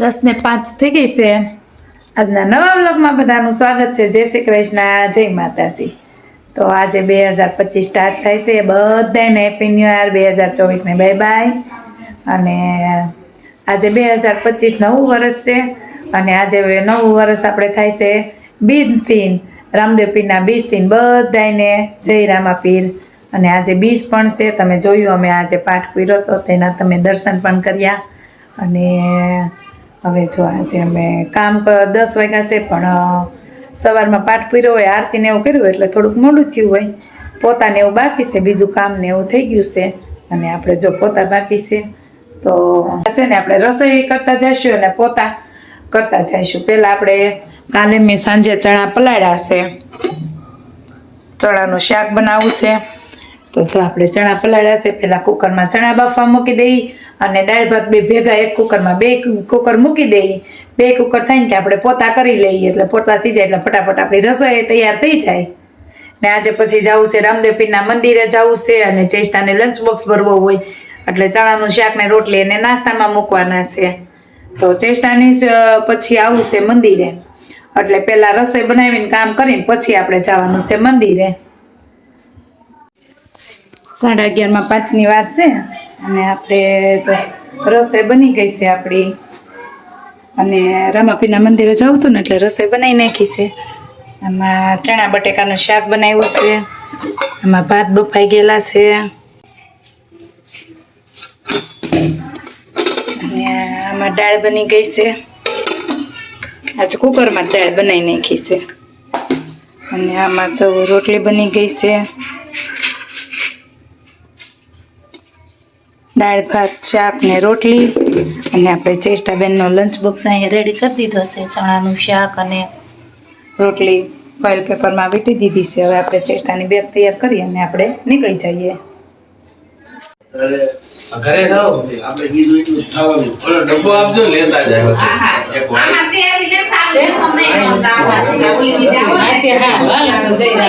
દસ ને પાંચ થઈ ગઈ છે. આજના નવા વ્લોગમાં બધાનું સ્વાગત છે. જય શ્રી કૃષ્ણ. જય માતાજી. તો આજે બે હજાર પચીસ સ્ટાર્ટ થાય છે. બધાને હેપી ન્યૂ યર બે હજાર ચોવીસને. બાય બાય અને આજે બે હજાર પચીસ નવું વર્ષ છે. અને આજે નવું વર્ષ આપણે થાય છે. બીજથીન રામદેવ પીરના બીજથીન બધાને જય રામાપીર અને આજે બીજ પણ છે. તમે જોયું, અમે આજે પાઠ પીરો હતો તેના તમે દર્શન પણ કર્યા. અને હવે જો આજે અમે કામ દસ વાગ્યા છે, પણ સવારમાં પાઠ પૂર્યો હોય, આરતીને એવું કર્યું એટલે થોડુંક મોડું થયું હોય. પોતાને એવું બાકી છે, બીજું કામ ને એવું થઈ ગયું છે. અને આપણે જો પોતા બાકી છે, તો હશે ને, આપણે રસોઈ કરતા જઈશું અને પોતા કરતા જઈશું. પહેલાં આપણે કાલે મેં સાંજે ચણા પલાળ્યા છે. ચણાનું શાક બનાવવું છે. તો જો આપણે ચણા પલાળ્યા છે, પહેલાં કુકરમાં ચણા બાફવા મૂકી દઈ. અને દાળ ભાત બે ભેગા એક કુકરમાં, બે કુકર મૂકી દઈએ બે કુકર થઈને કે આપણે પોતા કરી લઈએ, એટલે પોતા થઈ જાય, એટલે ફટાફટ આપણી રસોઈ તૈયાર થઈ જાય. ને આજે પછી જવું છે રામદેવ પીરના મંદિરે જવું છે અને ચેષ્ટાને લંચ બોક્સ ભરવો હોય, એટલે ચણાનું શાક ને રોટલી એને નાસ્તામાં મૂકવાના છે. તો ચેષ્ટાની જ પછી આવું છે મંદિરે. એટલે પહેલાં રસોઈ બનાવીને કામ કરીને પછી આપણે જવાનું છે મંદિરે. સાડા અગિયારમાં પાંચની વાર છે. અને આપણે જો રસોઈ બની ગઈ છે આપણી. અને રામાપીના મંદિરે જવું હતું ને એટલે રસોઈ બનાવી નાખી છે. આમાં ચણા બટેકાનું શાક બનાવ્યું છે. આમાં ભાત બફાઈ ગયેલા છે. અને આમાં દાળ બની ગઈ છે. આજે કુકરમાં દાળ બનાવી નાખી છે. અને આમાં જો રોટલી બની ગઈ છે. દાળ ભાત શાક ને રોટલી. અને આપણે ચેષ્ટાબેનનો લંચ બોક્સ અહીંયા રેડી કરી દીધો છે. ચણાનું શાક અને રોટલી ફોઇલ પેપરમાં વીટી દીધી છે. હવે આપણે ચેષ્ટાની બેગ તૈયાર કરી અને આપણે નીકળી જઈએ. ઘરે જાઓ. આપણે કીધું એટલું ખાવાનું. ઓલો ડબ્બો આપજો લેતા જાય એક વાર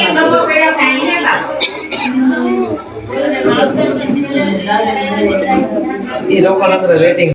એ લોકો ఈ లోపల రేటింగ్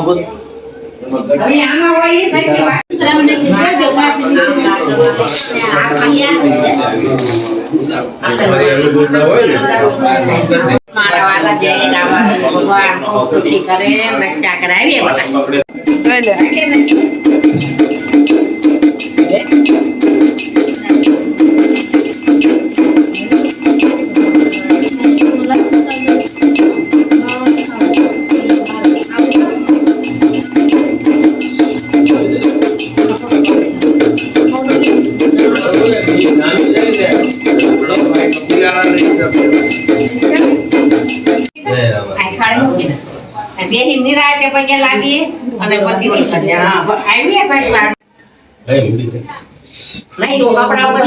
કોઈ મને સાંભળી કઈ તમને ખિસ્સા કે કાઢી મારા વાલા જય રામ ભગવાન ખૂબ સુખી કરે રક્ષા કરાવીએ નહીં કપડા ઉપર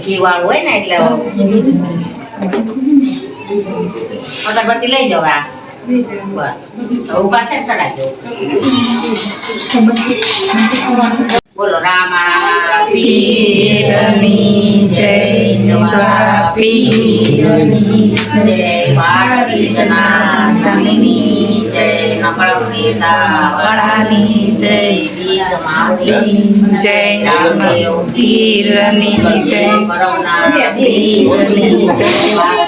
ઘી વાળું હોય ને એટલે અગરબત્તી લઈ જવા ઊભા છે ચડાજો બોલો રામા પીરની જય, દ્વાપીરની જય ભારતી જનાર્દનની જય નકળપીતા વળાની જય ગીત માવલી જય રામદેવ પીરની જય પીરની જય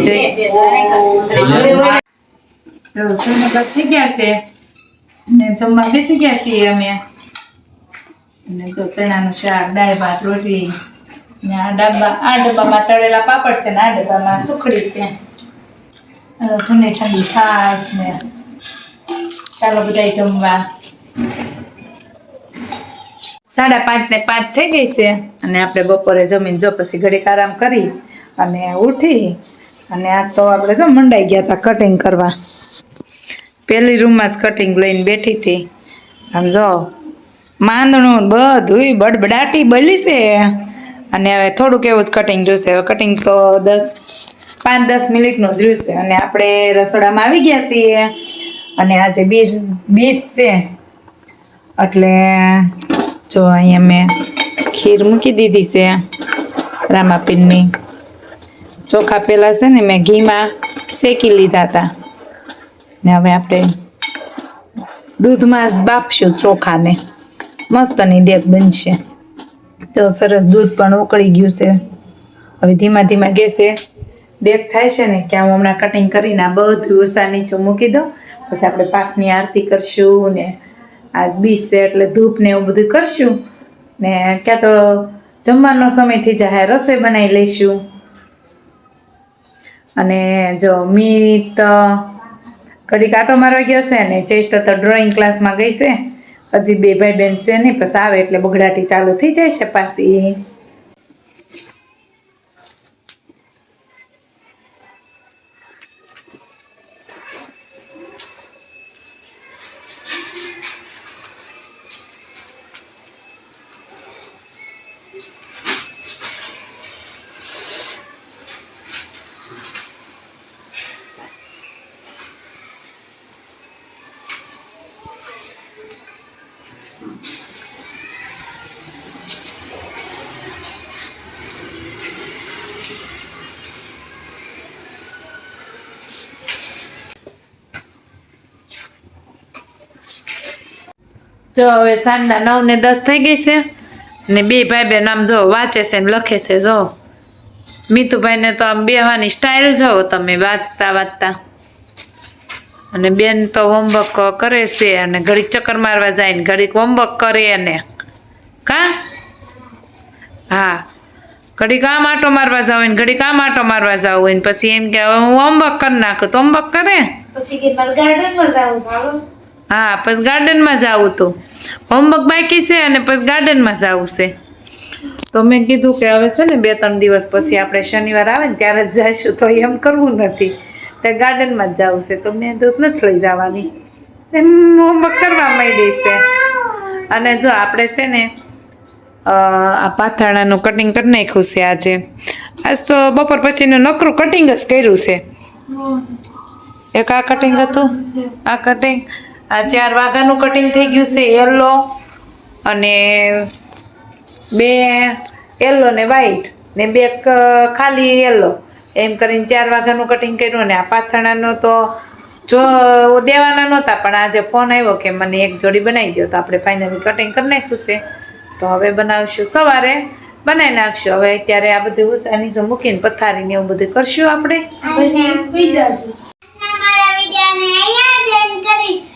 જય બેસી ગયા છીએ અમે. અને જો ચણાનું શાક, દાળ ભાત, રોટલી, ને આ ડબ્બા, આ ડબ્બામાં તળેલા પાપડ છે ને આ ડબ્બામાં સુખડી છે. ઠંડી ઠંડી છાશ ને ચાલો બધા જમવા. સાડા પાંચ ને પાંચ થઈ ગઈ છે. અને આપણે બપોરે જમીન જો પછી ઘડીક આરામ કરી અને ઉઠી અને આ તો આપણે જો મંડાઈ ગયા હતા કટિંગ કરવા. પેલી રૂમમાં જ કટિંગ લઈને બેઠી હતી. આમ જો માંદણું બધું બડબડાટી બલી છે. અને હવે થોડુંક એવું જ કટિંગ જોશે. હવે કટિંગ તો દસ, પાંચ, દસ મિનિટનું જ રહેશે અને આપણે રસોડામાં આવી ગયા છીએ. અને આજે બીસ બીસ છે. એટલે જો અહીંયા મેં ખીર મૂકી દીધી છે રામાપીરની ચોખા પહેલાં છે ને મેં ઘીમાં શેકી લીધા હતા ને હવે આપણે દૂધમાં બાફશું ચોખાને. મસ્તની દેખ બનશે. તો સરસ દૂધ પણ ઉકળી ગયું છે. હવે ધીમા ધીમા ગેસે. દેખ થાય છે ને કે હું હમણાં કટિંગ કરીને આ બધું ઉષા નીચું મૂકી દઉં. પછી આપણે પાકની આરતી કરશું ને આજ બીજ છે એટલે ધૂપ ને એવું બધું કરશું. ને ક્યાં તો જમવાનો સમય થઈ જાય, રસોઈ બનાવી લઈશું. અને જો મીત કડી આટો મારવા ગયો છે ને ચેસ્ટ તો ડ્રોઈંગ ક્લાસમાં ગઈ છે. હજી બે ભાઈ બેન છે ને પછી આવે એટલે બગડાટી ચાલુ થઈ જાય છે પાછી. જો હવે સાંજના નવ ને દસ થઈ ગઈ છે ને બે ભાઈ બેન આમ જો વાંચે છે ને લખે છે જો. મીતુભાઈને તો આમ બેહવાની સ્ટાઇલ જો તમે વાંચતા વાંચતા અને બેન તો હોમવર્ક કરે છે અને ઘડીક ચક્કર મારવા જાય ને ઘડીક હોમવર્ક કરે ને કા? હા. ઘડીક આમ આટો મારવા જાવ ને ઘડીક આમ આટો મારવા જાવ હોય ને પછી એમ કે હવે હું હોમવર્ક કરી નાખું. તો હોમવર્ક કરે? પછી કે મારે ગાર્ડનમાં જાવું હા પછી ગાર્ડનમાં જવું હતું હોમવર્ક બાકી છે અને પછી ગાર્ડનમાં જવું છે. તો મેં કીધું કે હવે છે ને બે ત્રણ દિવસ પછી આપણે શનિવાર આવે ને ત્યારે જ જઈશું, તો એમ કરવું નથી. તે ગાર્ડનમાં જ જવું છે, તો મેં દૂધ નથી લઈ જવાની. એમ હોમવર્ક કરવા માંડી છે. અને જો આપણે છે ને આ પાથાણાનું કટિંગ કરી નાખ્યું છે આજે. આજ તો બપોર પછીનું નકરું કટિંગ જ કર્યું છે. એક આ કટિંગ હતું? આ કટિંગ આ ચાર વાઘાનું કટિંગ થઈ ગયું છે યલો અને બે યલો ને વ્હાઈટ ને બે ખાલી યલો એમ કરીને ચાર વાઘાનું કટિંગ કર્યું ને આ પાથરણાનો તો જો દેવાના નહોતા, પણ આજે ફોન આવ્યો કે મને એક જોડી બનાવી દો તો આપણે ફાઇનલી કટિંગ કરી નાખ્યું છે. તો હવે બનાવશું. સવારે બનાવી નાખશું. હવે અત્યારે આ બધું આની જો મૂકીને પથારીને એવું બધું કરશું આપણે.